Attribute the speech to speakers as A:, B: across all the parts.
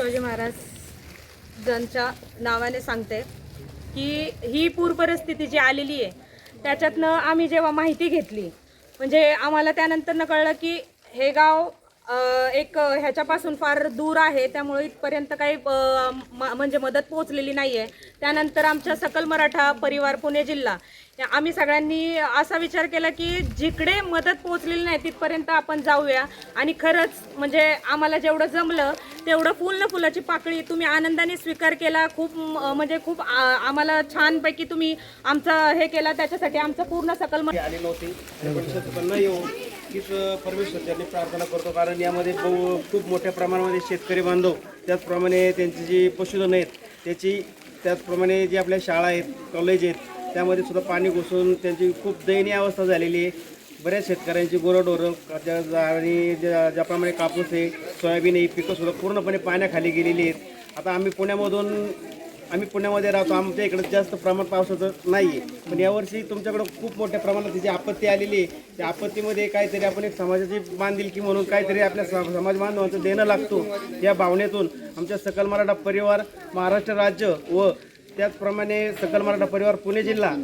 A: शिवाजी महाराजांच्या नावाने सांगते की ही पूर परिस्थिती जी आलेली आहे त्याच्यातनं आम्ही जेव्हा माहिती घेतली म्हणजे आम्हाला त्यानंतरनं कळलं की हे गाव एक ह्याच्यापासून फार दूर आहे त्यामुळे इथपर्यंत काही म- म्हणजे मदत पोहोचलेली नाही आहे त्यानंतर आमच्या सकल मराठा परिवार पुणे जिल्हा. आम्ही सगळ्यांनी असा विचार केला की जिकडे मदत पोहोचलेली नाही तिथपर्यंत आपण जाऊया. आणि खरंच म्हणजे आम्हाला जेवढं जमलं तेवढं फुल न फुलाची पाकळी तुम्ही आनंदाने स्वीकार केला. खूप म्हणजे खूप आम्हाला छानपैकी तुम्ही आमचं हे केला. त्याच्यासाठी आमचं पूर्ण सकल मराठी
B: नक्कीच आले परमेश्वर त्यांनी प्रार्थना करतो. कारण यामध्ये बहु खूप मोठ्या प्रमाणामध्ये शेतकरी बांधव त्याचप्रमाणे त्यांची जी पशुधन आहेत त्याची त्याचप्रमाणे जी आपल्या शाळा आहेत कॉलेज आहेत त्यामध्ये सुद्धा पाणी घुसून त्यांची खूप दयनीय अवस्था झालेली आहे. बऱ्याच शेतकऱ्यांची गुरंढोरं ज्या- आणि ज्या- ज्याप्रमाणे कापूस आहे सोयाबीन आहे ही पूर्णपणे पाण्याखाली गेलेली आहेत. आता आम्ही पुण्यामधून आम्ही पुण्यामध्ये राहतो आमच्या इकडे जास्त प्रमाण पावसाचं नाही आहे पण यावर्षी तुमच्याकडं खूप मोठ्या प्रमाणात जी आपत्ती आलेली आहे. त्या आपत्तीमध्ये काहीतरी आपण एक समाजाची बांधिलकी म्हणून काहीतरी आपल्या सम- समाज बांधवांचं देणं लागतो या भावनेतून. आमच्या सकल मराठा परिवार महाराष्ट्र राज्य व त्याचप्रमाणे सकल मराठा परिवार पुणे जिल्हा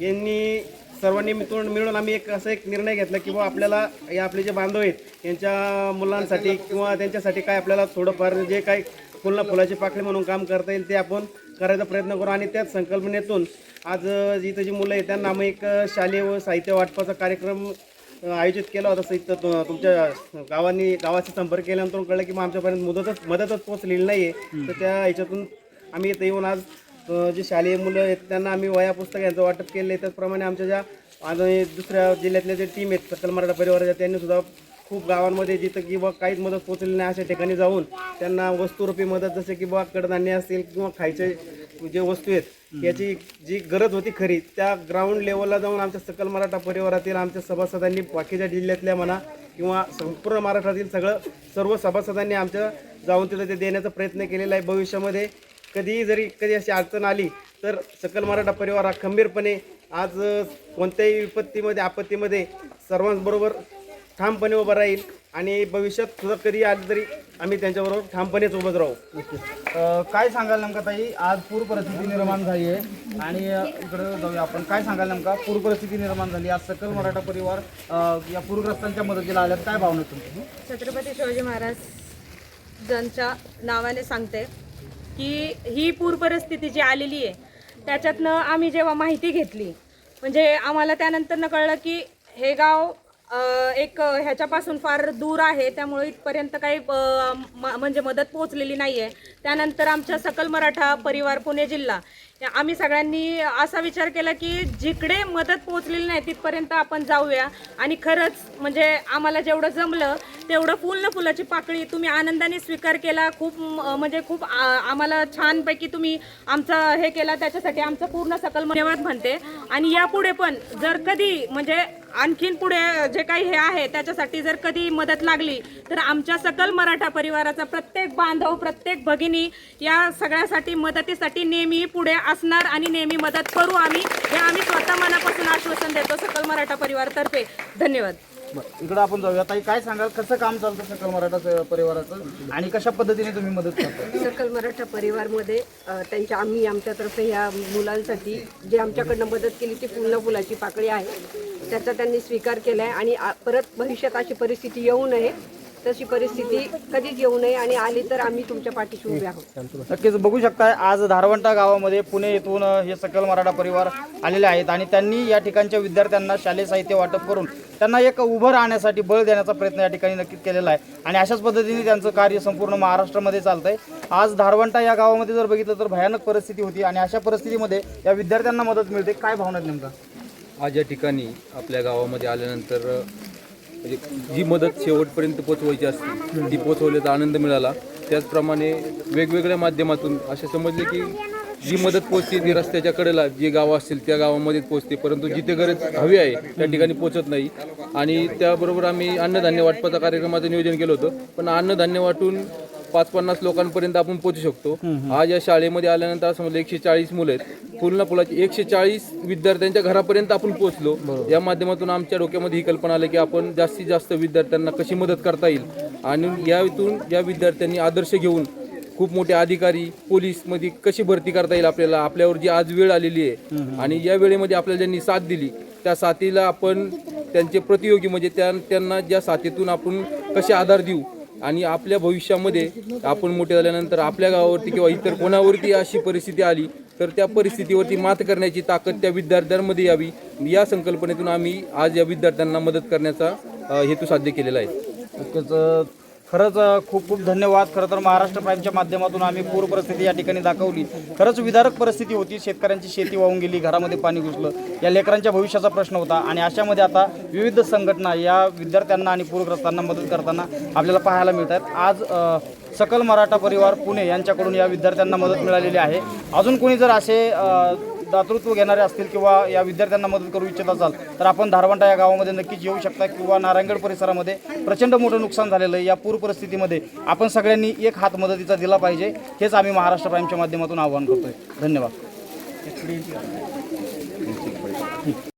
B: यांनी सर्वांनी मिळून मिळून आम्ही एक असा एक निर्णय घेतला की बुवा आपल्याला या आपले जे बांधव आहेत यांच्या मुलांसाठी किंवा त्यांच्यासाठी काय आपल्याला थोडंफार जे काही फुलना फुलाची पाकळी म्हणून काम करता येईल ते आपण करायचा प्रयत्न करू आणि त्याच संकल्पनेतून आज इथं जी मुलं आहेत त्यांना आम्ही एक शालेय व साहित्य वाटपाचा कार्यक्रम आयोजित केला होता साहित्य तुमच्या गावांनी गावाशी संपर्क केल्यानंतर कळलं की मग आमच्यापर्यंत मदतच मदतच पोचलेली नाही आहे तर त्या ह्याच्यातून आम्ही इथं येऊन आज जे शालेय मुलं आहेत त्यांना आम्ही वया पुस्तक यांचं वाटप केलं आहे. त्याचप्रमाणे आमच्या ज्या आणि दुसऱ्या जिल्ह्यातल्या जे टीम आहेत सकल मराठा परिवाराच्या त्यांनी सुद्धा खूप गावांमध्ये जिथं की बा काहीच मदत पोचलेली नाही अशा ठिकाणी जाऊन त्यांना वस्तुरूपी मदत जसे की बा कडधान्य असतील किंवा खायचे जे वस्तू आहेत याची जी गरज होती खरी त्या ग्राउंड लेवलला जाऊन आमच्या सकल मराठा परिवारातील आमच्या सभासदांनी बाकीच्या जिल्ह्यातल्या म्हणा किंवा संपूर्ण महाराष्ट्रातील सगळं सर्व सभासदांनी आमच्या जाऊन तिथं ते देण्याचा प्रयत्न केलेला आहे. भविष्यामध्ये कधीही जरी कधी अशी अडचण आली तर सकल मराठा परिवार हा खंबीरपणे आज कोणत्याही विपत्तीमध्ये आपत्तीमध्ये सर्वांबरोबर ठामपणे उभं राहील आणि भविष्यात सुद्धा कधी आली तरी आम्ही त्यांच्याबरोबर ठामपणेच उभं राहू.
C: अ, काय सांगाल नेमका ताई? आज पूर परिस्थिती निर्माण झाली आहे. आणि अ, इकडं जाऊया आपण. काय सांगाल नेमका? पूर परिस्थिती निर्माण झाली. आज सकल मराठा परिवार अ, या पूरग्रस्तांच्या मदतीला आल्यात. काय भावना तुमची?
A: छत्रपती शिवाजी महाराज ज्यांच्या नावाने सांगते की ही पूर परिस्थिती जी आलेली आहे त्याच्यातनं आम्ही जेव्हा माहिती घेतली म्हणजे आम्हाला त्यानंतरनं कळलं की हे गाव एक ह्याच्यापासून फार दूर आहे. त्यामुळे इथपर्यंत काही म- म्हणजे मदत पोहोचलेली नाही आहे त्यानंतर आमच्या सकल मराठा परिवार पुणे जिल्हा. आम्ही सगळ्यांनी असा विचार केला की जिकडे मदत पोहोचलेली नाही तिथपर्यंत आपण जाऊया. आणि खरंच म्हणजे आम्हाला जेवढं जमलं तेवढं फुल न फुलाची पाकळी तुम्ही आनंदाने स्वीकार केला. खूप म्हणजे खूप आम्हाला छानपैकी तुम्ही आमचं हे केला. त्याच्यासाठी आमचं पूर्ण सकल धन्यवाद म्हणते. आणि यापुढे पण जर कधी म्हणजे आणखीन पुढे जे काही हे आहे त्याच्यासाठी जर कधी मदत लागली तर आमच्या सकल मराठा परिवाराचा प्रत्येक बांधव प्रत्येक भगिनी या सगळ्यासाठी मदतीसाठी नेहमी पुढे असणार आणि नेहमी मदत करू आम्ही. हे आम्ही स्वतः मनापासून आश्वासन देतो सकल मराठा परिवारतर्फे. धन्यवाद.
C: बरं इकडं आपण जाऊया. ताई काय सांगाल? कसं काम चालतं सकल मराठा स- परिवाराचं? आणि कशा पद्धतीने तुम्ही मदत करता?
D: सकल मराठा परिवारमध्ये अ, त्यांच्या आम्ही आमच्यातर्फे ह्या मुलांसाठी जे आमच्याकडनं मदत केली ती पूर्ण फुलाची पाकळी आहे. त्याचा त्यांनी स्वीकार केला आहे आणि आ- परत भविष्यात अशी परिस्थिती येऊ नये तशी परिस्थिती कधीच येऊ नये आणि आली तर आम्ही तुमच्या पाठीशी उभे आहोत.
C: नक्कीच बघू शकताय आज धारवंटा गावामध्ये पुणे येथून हे सकल मराठा परिवार आलेले आहेत आणि त्यांनी या ठिकाणच्या विद्यार्थ्यांना शालेय साहित्य वाटप करून त्यांना एक उभं राहण्यासाठी बळ देण्याचा प्रयत्न या ठिकाणी नक्कीच केलेला आहे. आणि अशाच पद्धतीने त्यांचं कार्य संपूर्ण महाराष्ट्रामध्ये चालतंय. आज धारवंटा या गावामध्ये जर बघितलं तर भयानक परिस्थिती होती आणि अशा परिस्थितीमध्ये या विद्यार्थ्यांना मदत मिळते. काय भावना नेमका?
E: आज या ठिकाणी आपल्या गावामध्ये आल्यानंतर म्हणजे जी मदत शेवटपर्यंत पोचवायची असते ती पोचवल्याचा आनंद मिळाला. त्याचप्रमाणे वेगवेगळ्या माध्यमातून असे समजले की जी मदत पोचते ती रस्त्याच्या कडेला जी गावं असतील त्या गावामध्येच पोचते परंतु जिथे गरज हवी आहे त्या ठिकाणी पोचत नाही. आणि त्याबरोबर आम्ही अन्नधान्य वाटपाचा कार्यक्रमाचं नियोजन केलं होतं. पण अन्नधान्य वाटून पाच पन्नास लोकांपर्यंत आपण पोहोचू शकतो. आज या शाळेमध्ये आल्यानंतर असं एकशे चाळीस मुलं आहेत. पूर्ण फुलाची एकशे चाळीस विद्यार्थ्यांच्या घरापर्यंत आपण पोहोचलो. या माध्यमातून आमच्या डोक्यामध्ये ही कल्पना आली की आपण जास्तीत जास्त विद्यार्थ्यांना कशी मदत करता येईल? आणि या इथून या विद्यार्थ्यांनी आदर्श घेऊन खूप मोठे अधिकारी पोलीसमध्ये कशी भरती करता येईल आपल्याला? आपल्यावर जी आज वेळ आलेली आहे. आणि या वेळेमध्ये आपल्याला ज्यांनी साथ दिली त्या साथीला आपण त्यांचे प्रतियोगी म्हणजे त्या त्यांना ज्या साथीतून आपण कसे आधार देऊ? आणि आपल्या भविष्यामध्ये आपण मोठे झाल्यानंतर आपल्या गावावरती किंवा इतर कोणावरती अशी परिस्थिती आली तर त्या परिस्थितीवरती मात करण्याची ताकद त्या विद्यार्थ्यांमध्ये यावी. या संकल्पनेतून आम्ही आज या विद्यार्थ्यांना मदत करण्याचा हेतू साध्य केलेला आहे.
C: नक्कीच खरंच खूप खूप धन्यवाद. खरं तर महाराष्ट्र प्राईमच्या माध्यमातून आम्ही पूर परिस्थिती या ठिकाणी दाखवली. खरंच विदारक परिस्थिती होती. शेतकऱ्यांची शेती वाहून गेली घरामध्ये पाणी घुसलं. या लेकरांच्या भविष्याचा प्रश्न होता आणि अशामध्ये आता विविध संघटना या विद्यार्थ्यांना आणि पूरग्रस्तांना मदत करताना आपल्याला पाहायला मिळत आहेत आज सकल मराठा परिवार पुणे यांच्याकडून या विद्यार्थ्यांना मदत मिळालेली आहे. अजून कोणी जर असे दातृत्व घेणारे असतील किंवा या विद्यार्थ्यांना मदत करू इच्छित असाल तर आपण धारवंटा या गावामध्ये नक्कीच येऊ शकता किंवा नारायणगड परिसरामध्ये प्रचंड मोठं नुकसान झालेलं आहे. या पूर परिस्थितीमध्ये आपण सगळ्यांनी एक हात मदतीचा दिला पाहिजे हेच आम्ही महाराष्ट्र प्राईमच्या माध्यमातून आवाहन करतोय. धन्यवाद.